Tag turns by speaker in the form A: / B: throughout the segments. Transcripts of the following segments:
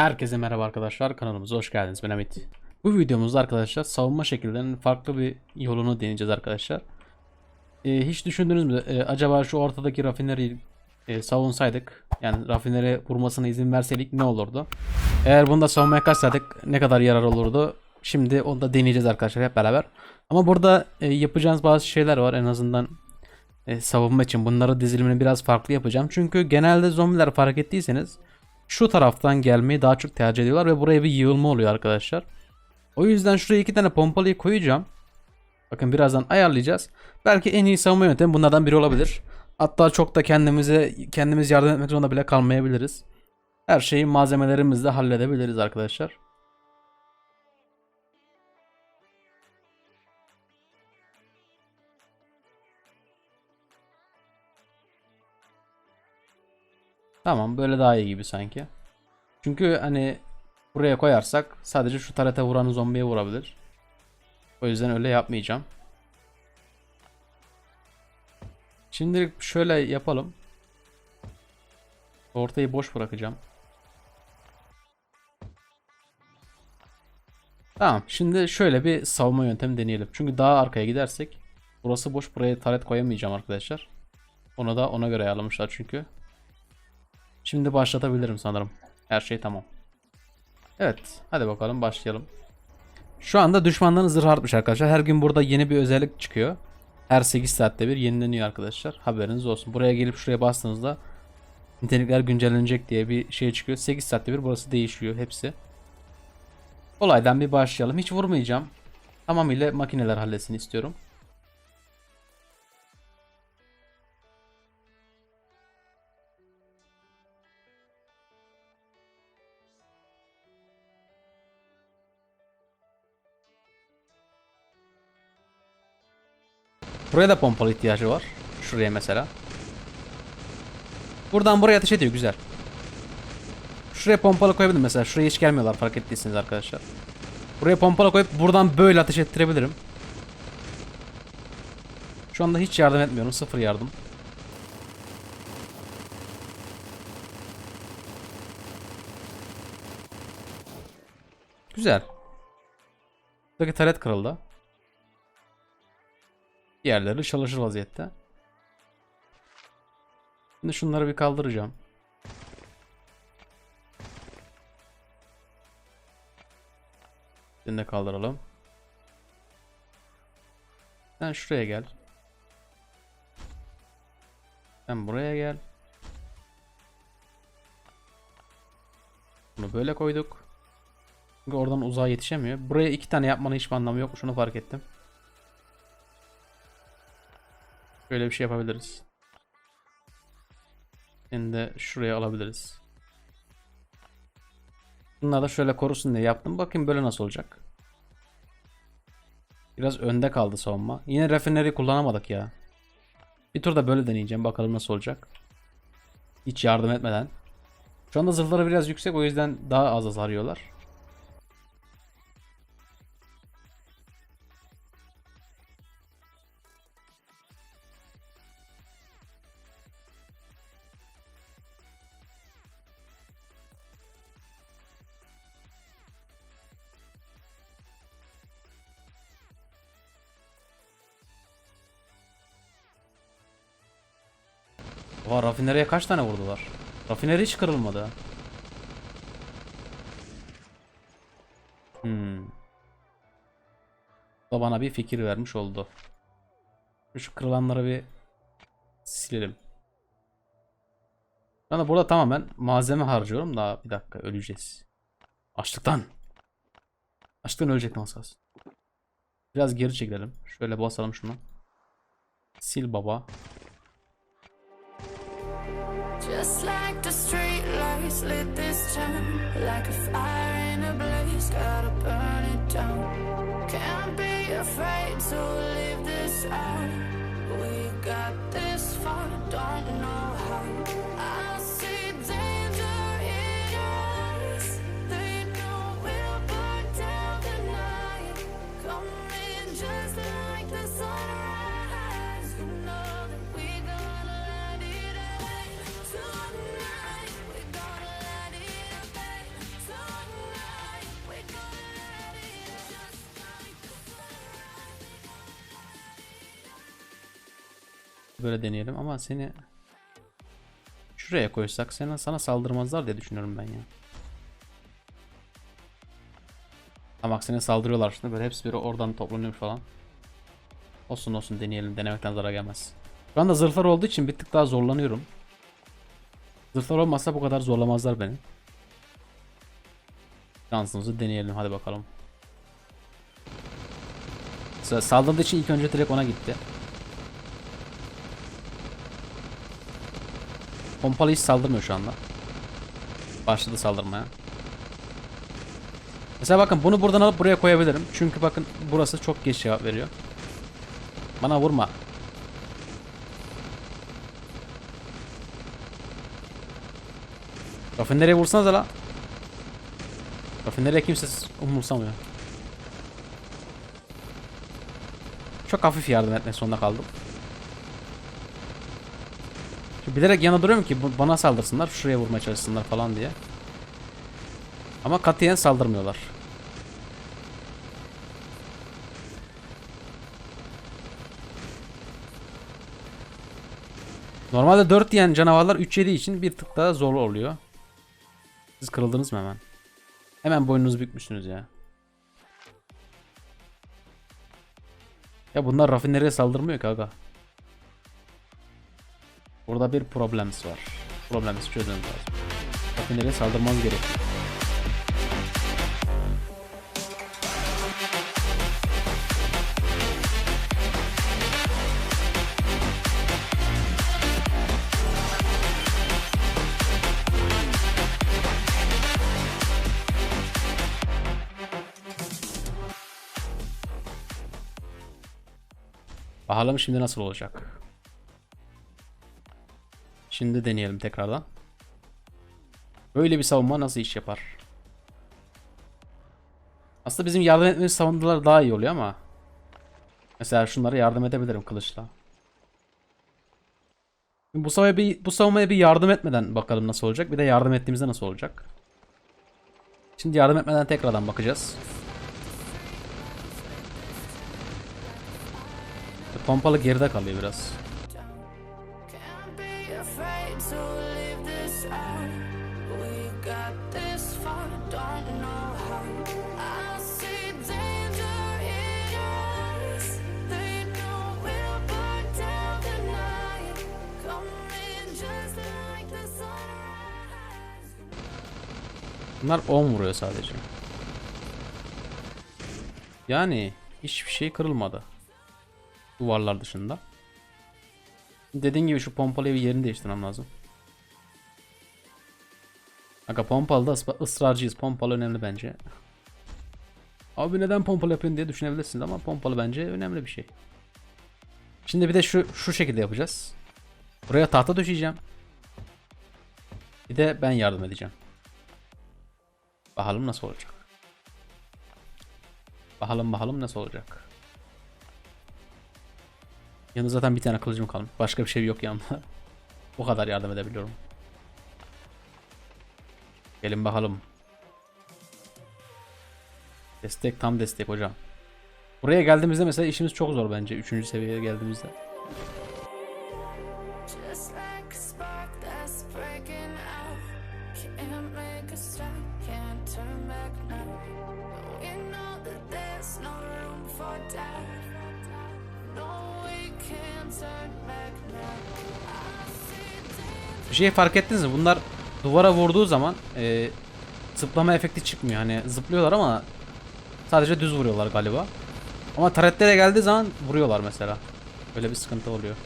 A: Herkese merhaba arkadaşlar kanalımıza hoş geldiniz ben Hamit. Bu videomuzda arkadaşlar savunma şekillerinin farklı bir yolunu deneyeceğiz arkadaşlar. Ee, hiç düşündünüz mü Ee, acaba şu ortadaki rafineri e, savunsaydık yani rafineri vurmasına izin verseydik ne olurdu? Eğer bunu da savunmaya kaçsaydık ne kadar yarar olurdu? Şimdi onu da deneyeceğiz arkadaşlar hep beraber. Ama burada e, yapacağınız bazı şeyler var en azından e, savunma için bunları dizilimini biraz farklı yapacağım. Çünkü genelde zombiler fark ettiyseniz şu taraftan gelmeyi daha çok tercih ediyorlar ve buraya bir yığılma oluyor arkadaşlar. O yüzden şuraya iki tane pompalıyı koyacağım. Bakın birazdan ayarlayacağız. Belki en iyi savunma yöntemi bunlardan biri olabilir. Hatta çok da kendimize kendimiz yardım etmek zorunda bile kalmayabiliriz. Her şeyi malzemelerimizle halledebiliriz arkadaşlar. Tamam böyle daha iyi gibi sanki. Çünkü hani buraya koyarsak sadece şu tarete vuran zombiye vurabilir. O yüzden öyle yapmayacağım. Şimdilik şöyle yapalım. Ortayı boş bırakacağım. Tamam şimdi şöyle bir savunma yöntemi deneyelim. Çünkü daha arkaya gidersek burası boş buraya taret koyamayacağım arkadaşlar. Onu da ona göre ayarlamışlar çünkü. Şimdi başlatabilirim sanırım. Her şey tamam. Evet. Hadi bakalım başlayalım. Şu anda düşmanların zırhı artmış arkadaşlar. Her gün burada yeni bir özellik çıkıyor. Her 8 saatte bir yenileniyor arkadaşlar. Haberiniz olsun. Buraya gelip şuraya bastığınızda nitelikler güncellenecek diye bir şey çıkıyor. 8 saatte bir burası değişiyor hepsi. Olaydan bir başlayalım. Hiç vurmayacağım. Tamamıyla makineler halletsin istiyorum. Buraya da pompalı ihtiyacı var. Şuraya mesela. Buradan buraya ateş ediyor güzel. Şuraya pompalı koyabilirim mesela. Şuraya hiç gelmiyorlar fark ettiyseniz arkadaşlar. Buraya pompalı koyup buradan böyle ateş ettirebilirim. Şu anda hiç yardım etmiyorum. Sıfır yardım. Güzel. Buradaki taret kırıldı. Diğerleri çalışır vaziyette. Şimdi şunları bir kaldıracağım. Seni de kaldıralım. Sen şuraya gel. Sen buraya gel. Bunu böyle koyduk. Çünkü oradan uzağa yetişemiyor. Buraya iki tane yapmanın hiçbir anlamı yok. Şunu fark ettim. Böyle bir şey yapabiliriz. Seni de şuraya alabiliriz. Bunlar da şöyle korusun diye yaptım. Bakayım böyle nasıl olacak. Biraz önde kaldı savunma. Yine rafineri kullanamadık ya. Bir tur da böyle deneyeceğim. Bakalım nasıl olacak. Hiç yardım etmeden. Şu anda zırhları biraz yüksek o yüzden daha az hasar yiyorlar. Oha rafineriye kaç tane vurdular? Rafineri hiç kırılmadı. Hmm. Da bana bir fikir vermiş oldu. Şu kırılanları bir silelim. Ben de burada tamamen malzeme harcıyorum. Daha bir dakika öleceğiz. Açlıktan. Açlıktan ölecek nasıl? Biraz geri çekilelim. Şöyle basalım şunu. Sil baba.
B: The street lights lit this town. Like a fire in a blaze, gotta burn it down. Can't be afraid to leave this out
A: Böyle deneyelim ama seni şuraya koysak sana, sana saldırmazlar diye düşünüyorum ben ya. Ama aksine saldırıyorlar şimdi böyle hepsi biri oradan toplanıyor falan. Olsun olsun deneyelim denemekten zarar gelmez. Şu anda zırhlar olduğu için bir tık daha zorlanıyorum. Zırhlar olmasa bu kadar zorlamazlar beni. Şansımızı deneyelim hadi bakalım. Sa- Saldırdığı için ilk önce direkt ona gitti. Pompalı hiç saldırmıyor şu anda. Başladı saldırmaya. Mesela bakın bunu buradan alıp buraya koyabilirim. Çünkü bakın burası çok geç cevap veriyor. Bana vurma. Rafineriye vursanıza la. Rafineriye kimse umursamıyor. Çok hafif yardım etmek zorunda kaldım. Bilerek yana duruyorum ki bana saldırsınlar, şuraya vurmaya çalışsınlar falan diye. Ama katiyen saldırmıyorlar. Normalde 4 diyen canavarlar 3 yediği için bir tık daha zor oluyor. Siz kırıldınız mı hemen? Hemen boynunuzu bükmüşsünüz ya. Ya bunlar rafineriye saldırmıyor ki aga. Burada bir problemimiz var. Problemimizi çözmemiz lazım. Rafineriye saldırmamız gerekiyor. Bakalım şimdi nasıl olacak. Şimdi deneyelim tekrardan. Böyle bir savunma nasıl iş yapar? Aslında bizim yardım etmemiz savunmalar daha iyi oluyor ama. Mesela şunlara yardım edebilirim kılıçla. Bu savunmaya bir, bu savunmaya bir yardım etmeden bakalım nasıl olacak. Bir de yardım ettiğimizde nasıl olacak. Şimdi yardım etmeden tekrardan bakacağız. Pompalı geride kalıyor biraz. Bunlar 10 vuruyor sadece. Yani hiçbir şey kırılmadı. Duvarlar dışında. Dediğin gibi şu pompalıya bir yerini değiştirmem lazım. Aga pompalıda ısra- ısrarcıyız. Pompalı önemli bence. Abi neden pompalı yapıyorsun diye düşünebilirsiniz ama pompalı bence önemli bir şey. Şimdi bir de şu şu şekilde yapacağız. Buraya tahta döşeyeceğim. Bir de ben yardım edeceğim. Bakalım nasıl olacak. Bakalım bakalım nasıl olacak. Yanında zaten bir tane kılıcım kalmış. Başka bir şey yok yanımda. Bu kadar yardım edebiliyorum. Gelin bakalım. Destek tam destek hocam. Buraya geldiğimizde mesela işimiz çok zor bence. Üçüncü seviyeye geldiğimizde. Bir şey fark ettiniz mi? Bunlar duvara vurduğu zaman e, zıplama efekti çıkmıyor. Hani zıplıyorlar ama sadece düz vuruyorlar galiba. Ama taretlere geldiği zaman vuruyorlar mesela. Böyle bir sıkıntı oluyor.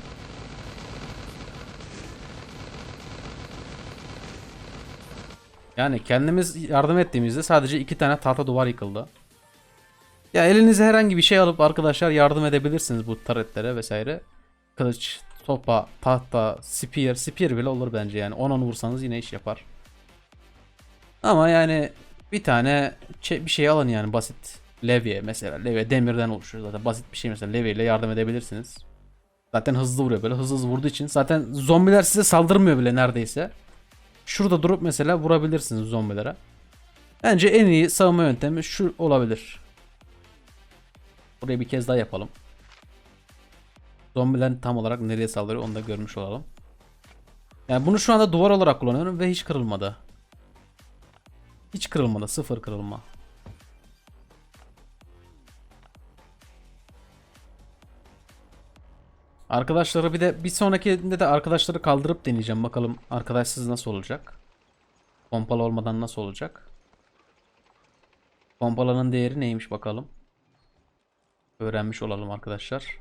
A: Yani kendimiz yardım ettiğimizde sadece iki tane tahta duvar yıkıldı. Ya elinize herhangi bir şey alıp arkadaşlar yardım edebilirsiniz bu taretlere vesaire. Kılıç, sopa, tahta, spear, spear bile olur bence yani 10-10 vursanız yine iş yapar. Ama yani bir tane bir şey alın yani basit levye mesela levye demirden oluşuyor zaten basit bir şey mesela levye ile yardım edebilirsiniz. Zaten hızlı vuruyor böyle hızlı hızlı vurduğu için zaten zombiler size saldırmıyor bile neredeyse. Şurada durup mesela vurabilirsiniz zombilere. Bence en iyi savunma yöntemi şu olabilir. Burayı bir kez daha yapalım. Zombiler tam olarak nereye saldırıyor onu da görmüş olalım. Yani bunu şu anda duvar olarak kullanıyorum ve hiç kırılmadı. Hiç kırılmadı. Sıfır kırılma. Arkadaşları bir de bir sonrakinde de arkadaşları kaldırıp deneyeceğim. Bakalım arkadaşsız nasıl olacak. Pompalı olmadan nasıl olacak. Pompalının değeri neymiş bakalım. Öğrenmiş olalım arkadaşlar.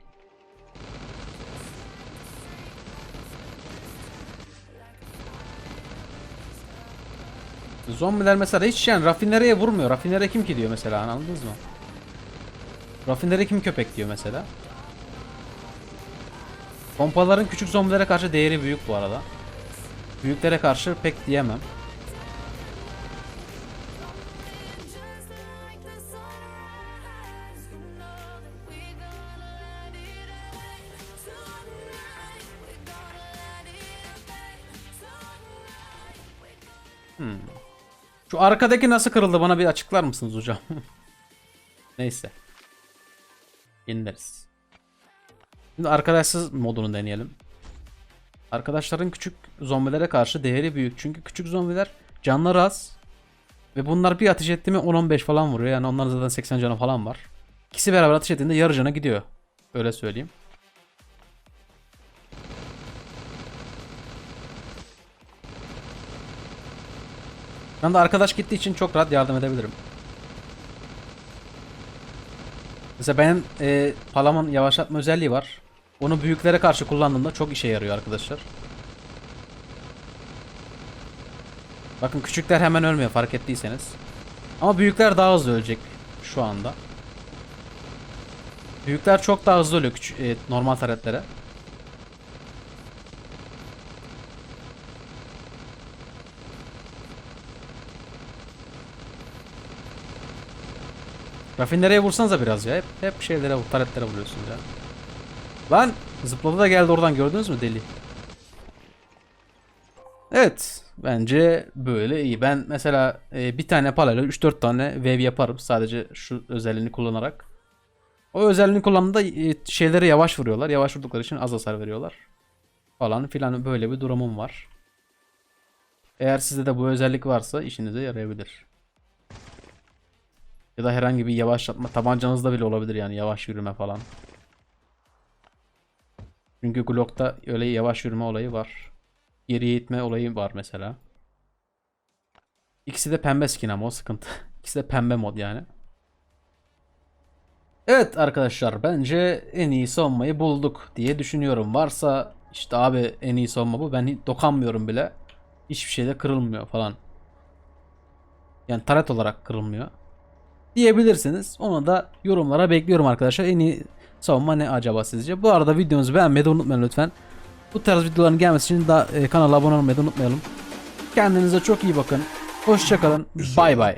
A: Zombiler mesela hiç yani rafinereye vurmuyor. Rafinere kim ki diyor mesela anladınız mı? Rafinere kim köpek diyor mesela. Pompaların küçük zombilere karşı değeri büyük bu arada. Büyüklere karşı pek diyemem. Arkadaki nasıl kırıldı bana bir açıklar mısınız hocam? Neyse. Yenileriz. Şimdi arkadaşsız modunu deneyelim. Arkadaşların küçük zombilere karşı değeri büyük. Çünkü küçük zombiler canları az. Ve bunlar bir ateş etti mi 10-15 falan vuruyor. Yani onların zaten 80 canı falan var. İkisi beraber ateş ettiğinde yarı cana gidiyor. Öyle söyleyeyim. Ben de arkadaş gittiği için çok rahat yardım edebilirim. Mesela benim e, palamın yavaşlatma özelliği var. Onu büyüklere karşı kullandığımda çok işe yarıyor arkadaşlar. Bakın küçükler hemen ölmüyor fark ettiyseniz. Ama büyükler daha hızlı ölecek şu anda. Büyükler çok daha hızlı ölüyor e, normal taretlere. Rafinereye vursanıza biraz ya. Hep, hep şeylere, taretlere vuruyorsunuz ya. Lan zıpladı da geldi oradan gördünüz mü deli? Evet. Bence böyle iyi. Ben mesela e, bir tane palayla 3-4 tane wave yaparım. Sadece şu özelliğini kullanarak. O özelliğini kullandığında e, şeylere yavaş vuruyorlar. Yavaş vurdukları için az hasar veriyorlar. Falan filan böyle bir durumum var. Eğer sizde de bu özellik varsa işinize yarayabilir. Ya da herhangi bir yavaşlatma tabancanızda bile olabilir yani yavaş yürüme falan. Çünkü Glock'ta öyle yavaş yürüme olayı var. Geriye itme olayı var mesela. İkisi de pembe skin ama o sıkıntı. İkisi de pembe mod yani. Evet arkadaşlar bence en iyi savunmayı bulduk diye düşünüyorum. Varsa işte abi en iyi savunma bu. Ben dokanmıyorum bile. Hiçbir şeyde kırılmıyor falan. Yani taret olarak kırılmıyor diyebilirsiniz. Onu da yorumlara bekliyorum arkadaşlar. En iyi savunma ne acaba sizce? Bu arada videomuzu beğenmeyi unutmayın lütfen. Bu tarz videoların gelmesi için da e, kanala abone olmayı unutmayalım. Kendinize çok iyi bakın. Hoşçakalın. Bay bay.